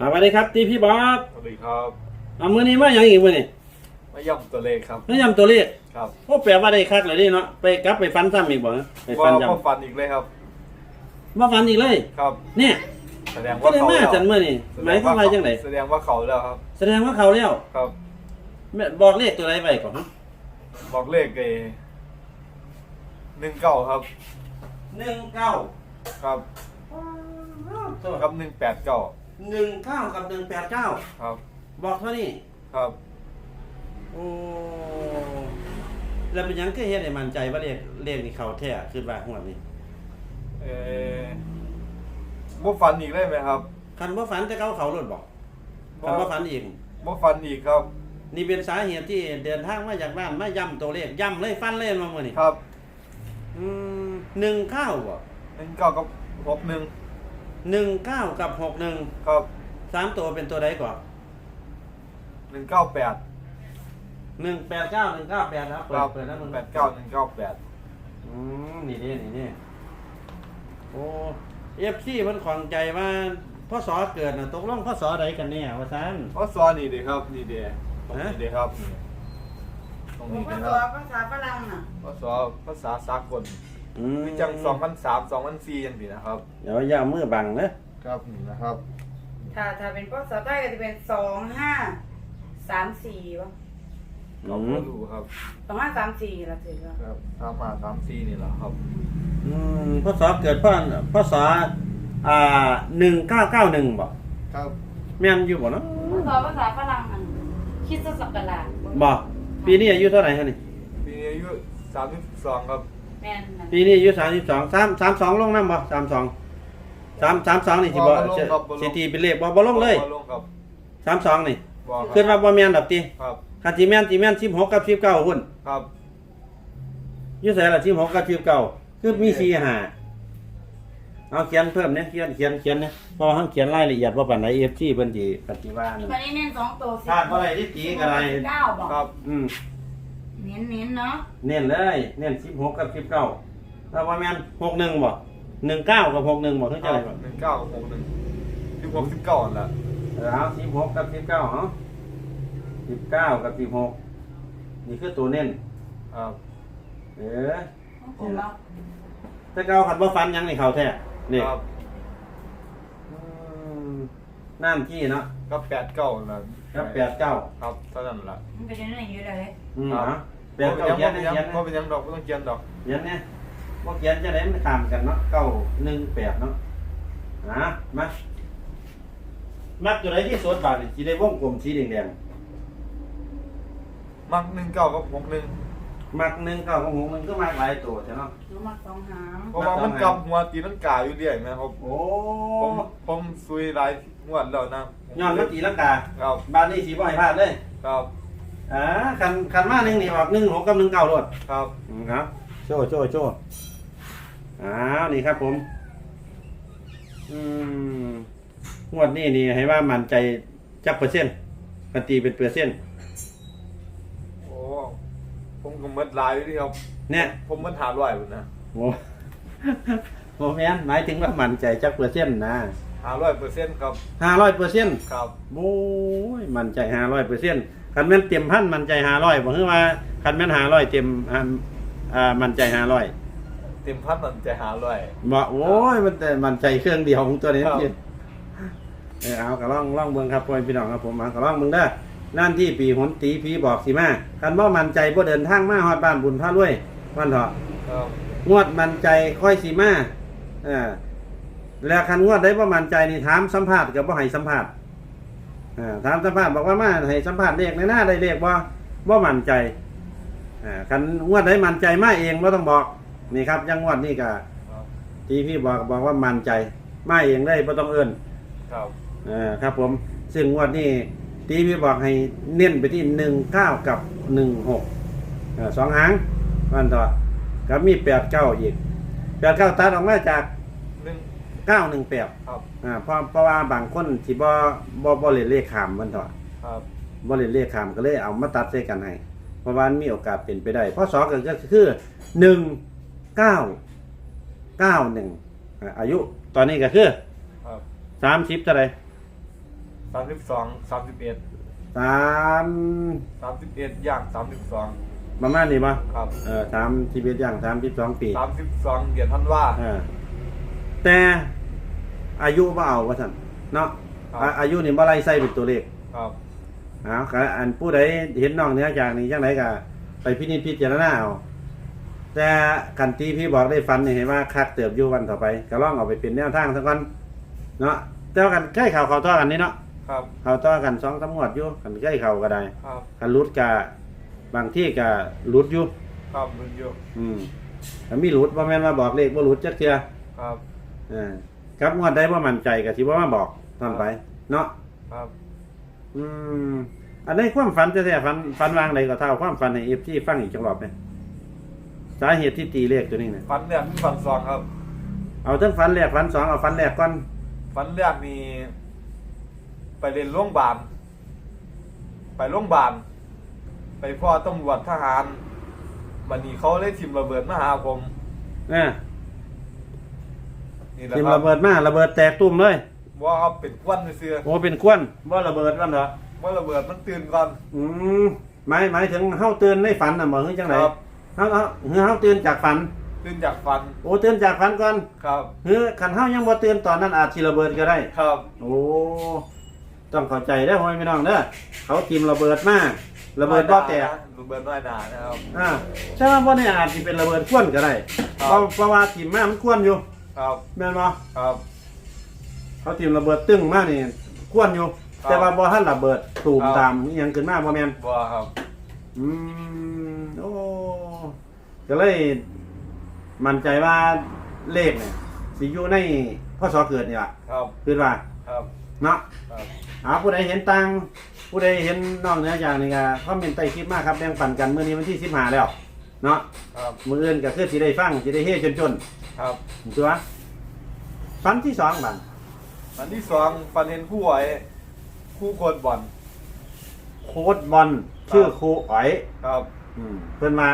อ่าสวัสดีครับตีพี่บ๊อบสวัสดีครับอ่ามื้อนี้มาอย่างอีกมื้อนี้มาย่ำตัวเลขครับแนะนำตัวเลขครับโอ้แปลว่าได้คักเลยนี่เนาะไปกลับไปฟันซ้ำอีกบ่ไปฟัว่านย้พ่อฟันอีกเลยครับำมาฟันอีกเลย ครับเนี่ยแสดงก็ว่าได้เขามาแล้วจันมื้อนี้หมายความว่าจังไดแสดงว่าเขาแล้วครับ แสดงว่าเขาแล้วครับ แม่บอกเลขตัวใดไว้ก่อนฮะบอกเลขเอหนึ่งเก้าครับ 19ครับครับหนึ่งแปดเก้า 19กับ189ครับ บอกเท่านี้ ครับ โอ้แล้วเป็นหยังคือเฮ็ดให้มั่นใจว่าเลขเลขนี่เข้าแท้คิดว่าหัวดนี้เออบ่ฟันอีกเลยไหมครับคันบ่ฝันแต่เขาเขารถบอกคันบ่ฝันอีก บ่ฟันอีกครับ นี่เป็นสาเหตุที่เดินทางมาจากบ้านมาย่ำตัวเลขย่ำเลยฟันเลยมาเมื่อนี่ครับอืมหนึ่งเก้าบ่ หนึ่งเก้ากับหกหนึ่ง หนึ่งเก้ากับหกหนึ่งครับสามตัวเป็นตัวใดก่อนหนึ่งเก้าแปดหนึ่งแปดเก้าหนึ่งเก้าแปดครับคเปิรัดบเปิดแล้วมึงแปดเก้าหนึ่งเก้าแปดอืมนี่นี่นี่นี่โอ้เอฟซีมันของใจว่าพ่อสอเกิดน่ะตกลงพ่อสอใดกันเนี่ยว่าซันเพราะซอนนี่เด้ครับ นี่เด้ตรงฮะนี้เด้ครับนี่ตรงผมนี้ก็เด้ตัควรับภาษาฝรั่งน่ะภาษาภาษาสากลอืม คือจังสองพันสามสองพันสี่ยังดีนะครับ เดี๋ยวอย่ามือบังนะครับนี่นะครับ ถ้าถ้าเป็นภาษาใต้ก็จะเป็นสองห้าสามสี่วะเราอืก็มรู้ครับสองห้าสามสี่ละถึงแล้วครับสามมาสามสี่นี่แหละครับอืมพ่อสอเกิดพ่อพ่อสออ่าหนึ่งเก้าเก้าหนึ่งบ่ครับแม่นอยู่บ่เนาะภาษาภาษาฝรั่งมันคิดจะสักกะลาบ่ปีนี้อายุเท่าไหร่ฮะนี่ปีนี้อายุสามสิบสองครับ แม่นน่ะปีนี้อายุสามสิบสองสามสามสองลงน้ำบ่สามสองสามสามสองนี่สิบ่บ่ลงครับบ่ลง สิตีเป็นเลขบ่บ่ลงเลยบ่ลงครับสามสองนี่บ่คขึ้นรับว่าบ่แม่นดอกติครับคันสิแม่นสิแม่นสิบหกกับสิบเก้าหุ่นครับอยู่ไสล่ะสิบหกกับสิบเก้าคือมีสี่ห้าเอาเขียนเพิ่มเนี่ยเขียนเขียนเขียนเนี่ยเพอเฮาเขียนรายละเอียดว่าปานใด FC เพิ่นสิปฏิว่านั่นวันนี้เน้นสองตัวสิคาดว่าอะไรที่ตีกับอะไรเก้าบอกครับอืมเน้นเน้นๆเนาะเน้นเลย เน้นสิบหกกับสิบเก้าถ้าว่าแม่นหกหนึ่งบ่หนึ่งเก้ากับหกหนึ่งบ่เท่าคใจรับบ่หนึ่งเก้าหกหนึ่งสิบหกสิบเก้าอันละเอาสิบหกกับสิบเก้าเนาะสิบเก้ากับสิบหกนี่คือตัวเน้นครับเออของผมเนาะถ้าเก้าขัดว่าฟันยังนี่เขาแท้นี่ครับอืมน้ำที่เนาะก็แปดเก้าอันละครับแปดเก้าครับเท่านั้นละมันเป็นยังไงอยู่เลยอืมครับ เนาะ แปเพดราะเก้าเป็นเขียนยังนะเพราะเขียนนะเป็นยังดอกไม่ต้องเขียนดอกเขียนเนี่ยบ่เขียนจะได้ไม่ตามกันเนาะเก้าหนึ่งแปดเนาะอะมามักตัวไหนที่สุดบาทนี่สีได้วงกลมสีแดงมักหนึ่งเก้ากับหกหนึ่งๆมักหนึ่งเก้าของหงมันก็มากหลายตัวใช่เนาะรู้มาสองหางเพราะว่ามันกำหัวตีลังกาอยู่เรื่อยนะครับโอ้ผมผมซุยหลายงวดแล้วนะย้อนมันตีลังกาครับบ้านนี้สีบ่ให้พลาดเลยครับ อ่าคันคันมาหนึ่งนี่ออกหนึ่งหกกับหนึ่งเก้าโลดครับอืมครับโชว์โชว์โชว์อ้าวนี่ครับผม อืมงวดนี้นี่ให้ว่ามั่นใจจักเปอร์เซ็นต์ปฏิเป็นเปอร์เซ็นต์โอ้ผมก็หมดหลายอยู่ที่ครับ เนี่ยผมมันหาร้อยพุ่นนะโอ้โหแม่นหมายถึงว่ามั่นใจจักเปอร์เซ็นต์นะหาร้อยเปอร์เซ็นต์ครับห้าร้อยเปอร์เซ็นต์ครับโอ้ย มั่นใจห้าร้อยเปอร์เซ็นต์ คันแม่นเต็มพันมั่นใจห้าร้อยบอกคือว่าคันแม่นห้าร้อยเต็มอ่าอ่ามั่นใจห้าร้อยเต็มพันมันจะหาร้อยบอกโอ้ยมันแต่มั่นใจเครื่องเดียวของตัวนี้ครับพี่เออเอากระล่องล่องเบิ่งครับพ่อพี่น้องครับผมเอากระล่องเบิ่งเด้อนั่นที่ปีหนตีผีบอกสิมาคันบ่มั่นใจบ่เดินทางมาฮอดบ้านบุญพระรวยวันเถาะครับงวดมั่นใจค่อยสิมาเออแล้วคันงวดได้บ่มั่นใจนี่ถามสัมภาษณ์ก็บ่ให้สัมภาษณ์ อ่าถามสัมภาษณ์บอกว่ามาให้สัมภาษณ์เลขในหน้าได้เลขบ่บ่มั่นใจอ่าคันงวดได้มั่นใจมาเองบ่ต้องบอกนี่ครับอยังงวดนี่ก็ครับที่พี่บอกบอกว่ามั่นใจมาเองได้บ่ต้องเอื้อนครับเออครับผมซึ่งงวดนี้ที่พี่บอกให้เน้นไปที่หนึ่งเก้ากับหนึ่งหกสองหางวันต่อกับมีแปดเก้าอีกแปดเก้าตัดออกมาจากหนึ่ง เก้าหนึ่งแปดครับอ่าเพราะเพราะว่าบางคนที่บ่บ่บ่เล่นเลขขามวันต่อครับบ่เล่นเลขขามก็เลยเอามาตัดใส่กันให้เพราะว่ามันมีโอกาสเป็นไปได้เพราะสองก็คือหนึ่งเก้าเก้าหนึ่งอายุตอนนี้ก็คือครับสามสิบเท่าไหรสามสิบสองสามสิบเอ็ดสามสามสิบเอ็ดย่างสามสิบสองประมาณนี้ปะครับเออสามสิบเอ็ดอย่างสามสิบสองปีสามสิบสองเดือนธันวาเออ แต่อายุบ่เอาว่าสั่นเนาะครับอะอายุนี่บ่ไล่ใส่เป็นตัวเลขครับเอาก็อันผู้ใดเห็นน้องเหนื้อจากนี้จังไดก็ไปพินิจพิจารณาเอาแต่กันที่พี่บอกได้ฟันนี่เห็นว่าคักเติบอยู่วันต่อไปก็ลองเอาไปเป็นแนวทางซะก่อนเนาะแต่ว่ากันใกล้เข่าเข่าต่อกันนี่เนาะครับเข่าต่อกันสองสามงวดอยู่กันใกล้เข่าก็ได้ครับกันรุดกะบางที่กะรุดอยู่ ครับรุ่นอยู่อืมแต่มีรุดบ่แม่นว่าบอกเลขบ่รุดจักเทื่อครับ เออครับงวดได้บ่มั่นใจก็สิบ่มาบอกตอนไป เนาะครับอืม อันนี้ความฝันจะแท้ๆฝันฝันวางใดก็เท่าความฝันให้ FT ฟังอีกจังรอบเนี่ยสาเหตุที่ตีเลขตัวนี้เนี่ยฟันแรกฟันสองครับเอาทั้งฝันแรกฝันสองเอาฝันแรกก่อนฟันแรกนี่ไปเรียนโรงพยาบาลไปโรงพยาบาลไปพ่อตำรวจทหารวันนี้เขาเลยทิมระเบิดมาหาผม เออ นี่แหละทิมครัระเบิดมาระเบิดแตกตุ้มเลยว่าเอาเป็นควันเสื้อโอ้เป็นควันบ่ระเบิดวันเหรอว่าระเบิดมันตื่นก่อน อืมหมายหมายถึงเฮาตื่นในฝันน่ะบ่คือจังไดครับ เฮาเฮาเฮาเฮาตื่นจากฝัน ตื่นจากฟันโอ้ตื่นจากฝันก่อนครับเฮ้ยขันเฮายังบ่ตื่นตอนนั้นอาจสิระเบิดก็ได้ ครับโอ้ต้องเข้าใจเด้อพ่อแม่พี่น้องเด้อเขาทีมระเบิดมาระเบิดบ่แตกระเบิดน้อยหนานะครับ อ่าใช่ว่าบ่ได้อาจสิเป็นระเบิดควนก็ได้ครับเพราะเพราะว่าทีมมามันควนอยู่ ครับแม่นบ่ครับเขาทีมระเบิดตึ้งมานี่ควนอยู่ครับแต่ว่าบ่ทันระเบิดตูมครับตามอีหยังขึ้นมาบ่แม่นบัวครับอืมโอ้ก็เลย มั่นใจว่าเลขเนี่ยสิอยู่ในพศเกิดนี่ล่ะครับคือว่าครับเนาะครับหาผู้ใดเห็นตังผู้ใดเห็นน้องเหนื้ออย่างนี่ก็คอมเมนต์ใต้คลิปมากครับแบ่งปันกันมื้อนี้วันที่15แล้ว เนาะครับมื้ออื่นก็คือสิได้ฟังสิได้เฮ็จน ครับๆตัวฟันที่สองบัดอันที่สองฟันเห็นคู่ไว้คู่โคตรบอลโค้ดบอลชื่อครูอ๋อยครับอืมเพิ่นมา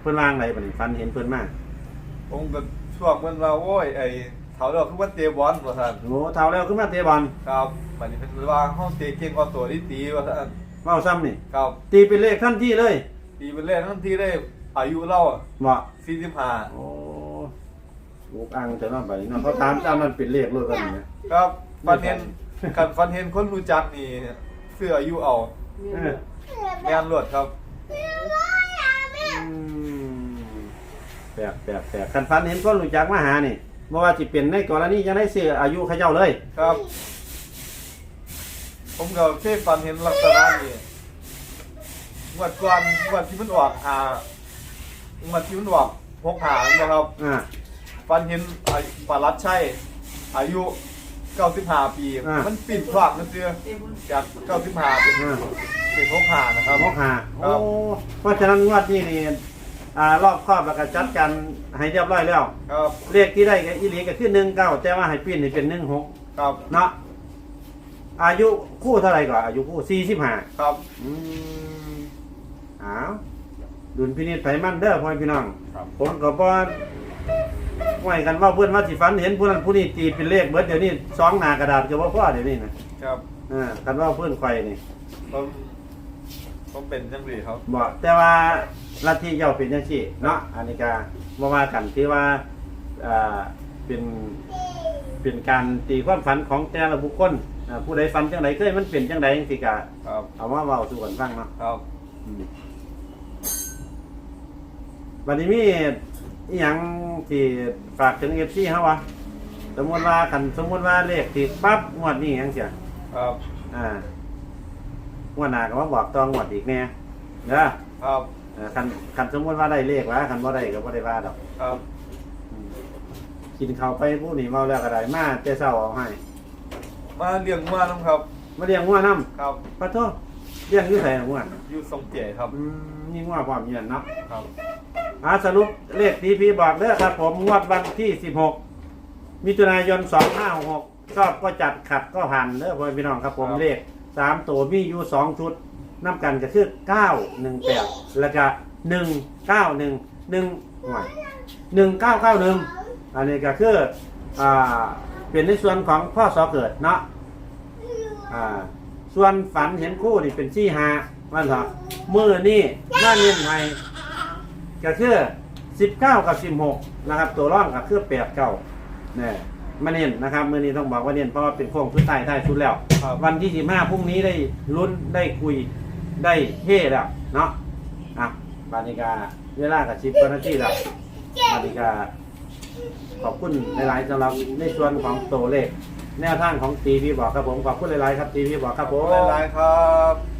เพิ่นวางไหนบัดนี้ฟันเห็นเพิ่นมาผมก็ช่วงมันมาโอ้ยไอ้เถาเลือกคือว่าเตะบอลว่าท่านโอ้เท่าแล้วขึ้นมาเตะบอลครับวันนี้เป็นว่าห้องเตะเก่งกว่าตัวที่ตีว่าท่านเว้าซ้ำนี่ครับ ตีเป็นเลขทันทีเลยตีเป็นเล่นทั้งที่ได้อายุเล่าเหมาะสี่สิบห้าโอ้ ลูกอังจะนอนไปเนาะเขาตามตามมันเป็นเลขเลยกันนี่นะครับฟันเห็นกันฟันเห็นคนรู้จักนี่เสื้ออายุเอาเออแมนรวดครับ อืมแปลกแปลกแปลกคันฟันเห็นคนรู้จักมาหานี่บ่ว่าสิเป็นในกรณีจะได้เสื้ออายุเขาเจ้าเลย ครับ ผมก็เคยฟันเห็นลักษณะนี้งวดก่อนงวดที่มันออกหางวดที่มันออกหกหางนะครับ อ่า ฟันเห็นอายุปารัดชัยอายุ 95 ปี อ่ามั มันปิ่นพลาดมันเสือจาก 95 เป็นอ่าเป็นหกหานะครับ หกหาครัโอ้บ เพราะฉะนั้นงวดนี้นี่อ่ารอบครอบแล้วก็จัดการให้เรียบร้อยแล้ว ครับเลขที่ได้ก็อีหลีก็คือ1 9แต่ว่าให้ปิ้นนี่เป็น1 6ครับเนาะอายุคู่เท่าไหร่ก่อนอายุคู่45ครับอืมอ้าวดุลพินิจไผมันเด้อพ่อพี่น้องครับผมก็บ่ไหวกันว่าเพื่อนว่าสิฝันเห็นผู้นั้นผู้นี้ตีเป็นเลขเบิดเดี๋ยวนี้สองหน้ากระดาษก็บ่พอเดี๋ยวนี้นะครับอ่าคันว่าเพื่อนข่อยนี่ผมผมเป็นจังสีครับบ่แต่ว่าลัทธิเจ้าเป็นจังซี่เนาะอันนี้ก็บ่ว่ากันที่ว่าอ่าเป็นเป็นการตีความฝันของแต่ละบุคคลอ่าผู้ใดฝันจังไดเคยมันเป็นจังไดจังซี่ก็ครับเอามาเว้าสู่กันฟังเนาะครับวันนี้มี อีหยังที่ฝากถึงเอฟซีเฮาวะสมมติว่าคันสมมติว่าเลขติดปั๊บงวดนี้ยังเสียครับ อ่างวดหน้าก็มาบอกตองงวดอีกแน่เด้อครับ เออคันคันสมมติว่าได้เลขว่าคันบ่ได้ก็บ่ได้ว่าดอกครับอืมกินข้าวไปผู้นี้เมาแล้วก็ได้มาแต่เช้าเอาให้ มาเลี้ยงมาน้ำครับ มาเลี้ยงงัวนํครับ ปะโทเลี้ยงอยู่ไสน่ะงัวอยู่ทรงเจียครับ อืมนี่งัวพร้อมเยือนเนาะ ครับ อาสรุปเลขที่พี่บอกเด้อครับผมงวดวันที่ 16 มิถุนายน 2566ชอบก็จัดขัดก็ผ่านเด้อพ่อพี่น้องครับผมเลข3ตัวมีอยู่2ชุดน้ำกันก็คือ 918 แล้วก็191 1หน่วย1991 อันนี้ก็คืออ่าเป็นในส่วนของพ่อสอเกิดเนาะอ่าส่วนฝันเห็นคู่นี่เป็นชี้หามันเถอะมือนี่น่าเนียนไทย ก็คือสิบเก้ากับสิบหกนะครับ ตัวร่องก็คือแปดเก้าเนี่ยมาเน้นนะครับมือนี้ต้องบอกว่าเน้นเพราะว่าเป็นโค้งชุดใต้ท้ายชุดแล้ว ครับ วันที่สิบห้าพรุ่งนี้ได้ลุ้นได้คุยได้เฮ่แล้วเนาะอะบานิกาเวลากับชิปนาทีแล้วบานิกาขอบคุณหลายๆสำหรับในส่วนของตัวเลข แนวทางของตีพีบอกครับผมขอบคุณหลายๆครับตีพีบอกครับผม หลายๆครับ